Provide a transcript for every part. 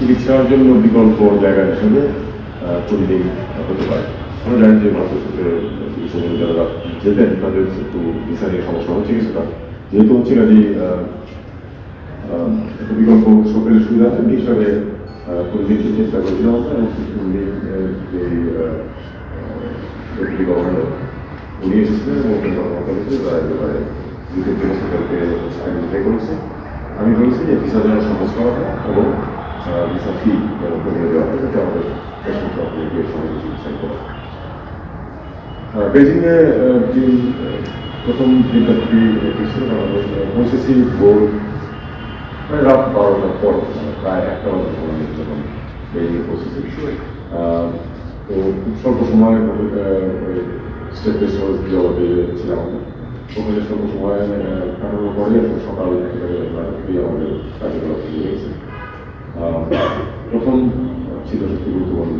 চিকিৎসার জন্য বিকল্প জায়গা হিসেবে পরিদিন হতে পারে। আমরা জানি যে ভারতের সাথে যারা যেতেন তাদের একটু ভিসা সমস্যা হচ্ছে কিছুটা। যেহেতু হচ্ছে একটা বিকল্প সরকারি সুবিধা আছে হিসাবে পরিদিনকে চেষ্টা করেছিলাম এবং গভর্নর, উনি এসেছিলেন এবং ওখানে কথা তারা একেবারে দ্বিতীয় দিন হসপিটালকে আইডেন্টিফাই করেছে। আমি বলেছি যে ভিসা যেন সহজ করা এবং ভিসা ফি যেন কমিয়ে দেওয়া হয় যাতে আমাদের পেশেন্ট গিয়ে সহজে চিকিৎসা করা বেজিংয়ে যে প্রথম দিনটা খুবই ছিল আমাদের ওসিসি বোর্ড প্রায় রাত বারোটার পর প্রায় একটা বাজে সময় যখন বেজিংয়ে পৌঁছেছি তো খুব স্বল্প সময় স্টেট ফেস্টিভ্যাল জগতে ছিলাম। ওখানে স্বল্প সময় কাটানোর পরে সকাল আমাদের কার্যকলাপ শুরু হয়েছে প্রথম ছিল সত্যি গুরুত্বপূর্ণ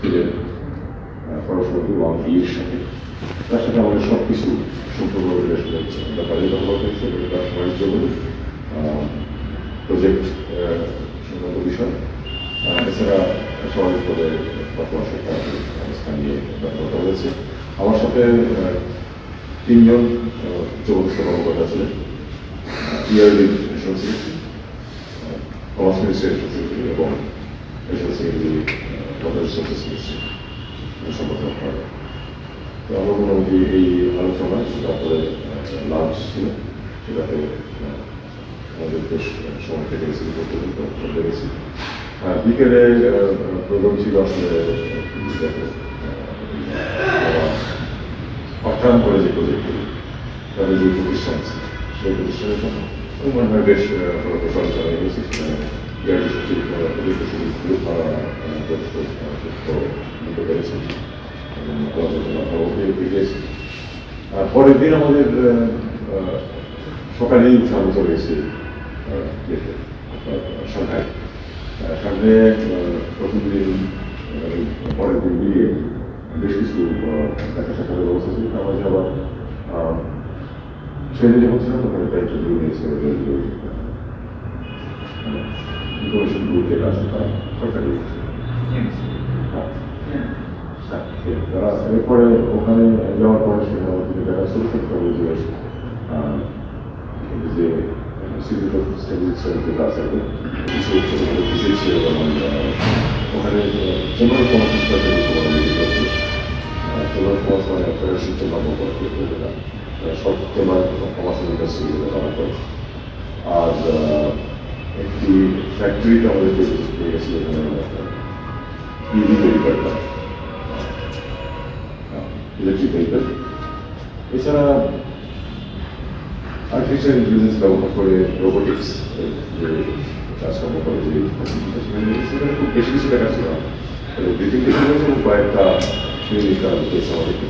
ছিলেন পরশমন্ত্রী ওয়াং ইর সাথে। তার সাথে আমাদের সব কিছু সম্পূর্ণ রিলেশন হচ্ছে ব্যাপারে কথা হচ্ছে তার প্রজেক্ট সংক্রান্ত বিষয়। এছাড়া সমাজের পদে বর্তমান সরকার অবস্থান নিয়ে হয়েছে। আমার সাথে তিনজন কর্মকর্তা ছিলেন yearly national secretary commerce ministry secretary এবং মিনিস্ট্রি সম্বোধন করা তো আমার মোটামুটি এই আলোচনা তারপরে লাঞ্চ ছিল সেটাতে আমাদের বেশ সময় কেটে গেছে পর্যন্ত চলে গেছি বিকেলে প্রোগ্রাম ছিল আসলে অর্থায়ন করে যে প্রজেক্টগুলি তাদের যে প্রতিষ্ঠান আছে সেই প্রতিষ্ঠানের জন্য মনে হয় বেশ ফলপ্রসূ আলোচনা হয়েছে সেখানে আর পরের দিন আমাদের সকালেই উৎসাহ গেছে সন্ধ্যায় আহ, সামনে আহ, প্রথম দিন পরের দিন মিলিয়ে বেশ কিছু দেখা সাক্ষাতের ব্যবস্থা ছিল মাঝে আবার ছিলাম তখন একটা ইন্টারভিউ নিয়েছে ইনফরমেশন গ্রুপ যেটা আছে তারা সরকারি হ্যাঁ। হ্যাঁ, ঠিক। তারা এরপরে ওখানে যাওয়ার পরে আমাদের দেখা শুরু করতে হবে যে যে সিভিল স্টেবিলিটি যেটা আছে যেমন আহ, ওখানে অফ কমার্স করছে চেম্বার অফ কমার্স মানে ফেডারেশন চেম্বার অফ কমার্স যেটা সব চেম্বার অফ কমার্স ইন্ডাস্ট্রি তারা করে আর একটি ফ্যাক্টরিতে আমাদের পেয়ে গেছিল এখানে ইভি তৈরি করতাম ইলেকট্রিক ভেহিকল এছাড়া আর্টিফিশিয়াল ইন্টেলিজেন্স ব্যবহার করে রোবোটিক্স যে কাজকর্ম করে যে সেখানে খুব বেশি কিছু দেখা ছিল দুই তিনটে কয়েকটা ক্লিনিক আমাদেরকে